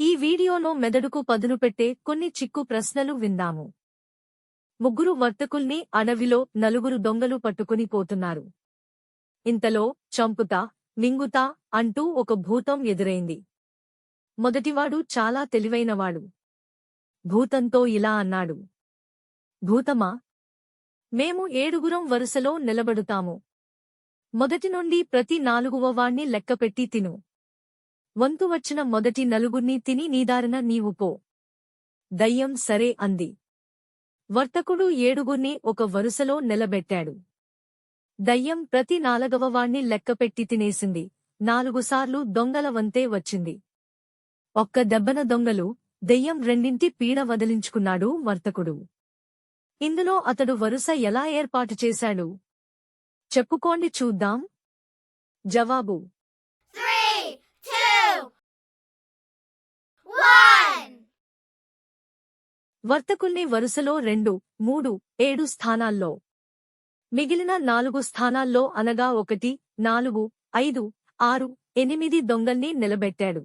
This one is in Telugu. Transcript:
ఈ వీడియోలో మెదడుకు పదును పెట్టే కొన్ని చిక్కు ప్రశ్నలు విందాము. ముగ్గురు వర్తకుల్ని అడవిలో నలుగురు దొంగలు పట్టుకుని పోతున్నారు. ఇంతలో చంపుతా మింగుతా అంటూ ఒక భూతం ఎదురైంది. మొదటివాడు చాలా తెలివైనవాడు. భూతంతో ఇలా అన్నాడు. భూతమా? మేము ఏడుగురం వరుసలో నిలబడుతాము. మొదటి నుండి ప్రతి నాలుగువ వాణ్ణి లెక్కపెట్టి తిను. వంతు వచ్చిన మొదటి నలుగుర్ని తిని నీదారిన నీవు పో. దయ్యం సరే అంది. వర్తకుడు ఏడుగుర్ని ఒక వరుసలో నిలబెట్టాడు. దయ్యం ప్రతి నాలుగవ వాణ్ణి లెక్కపెట్టి తినేసింది. నాలుగుసార్లు దొంగల వంతే వచ్చింది. ఒక్క దెబ్బన దొంగలు దెయ్యం రెండింటి పీడ వదిలించుకున్నాడు వర్తకుడు. ఇందులో అతడు వరుస ఎలా ఏర్పాటు చేశాడు? చెప్పుకోండి చూద్దాం. జవాబు వర్తకుల్ని వరుసలో రెండు మూడు ఏడు స్థానాల్లో. మిగిలిన నాలుగు స్థానాల్లో అనగా ఒకటి నాలుగు ఐదు ఆరు ఎనిమిది దొంగల్ని నిలబెట్టాడు.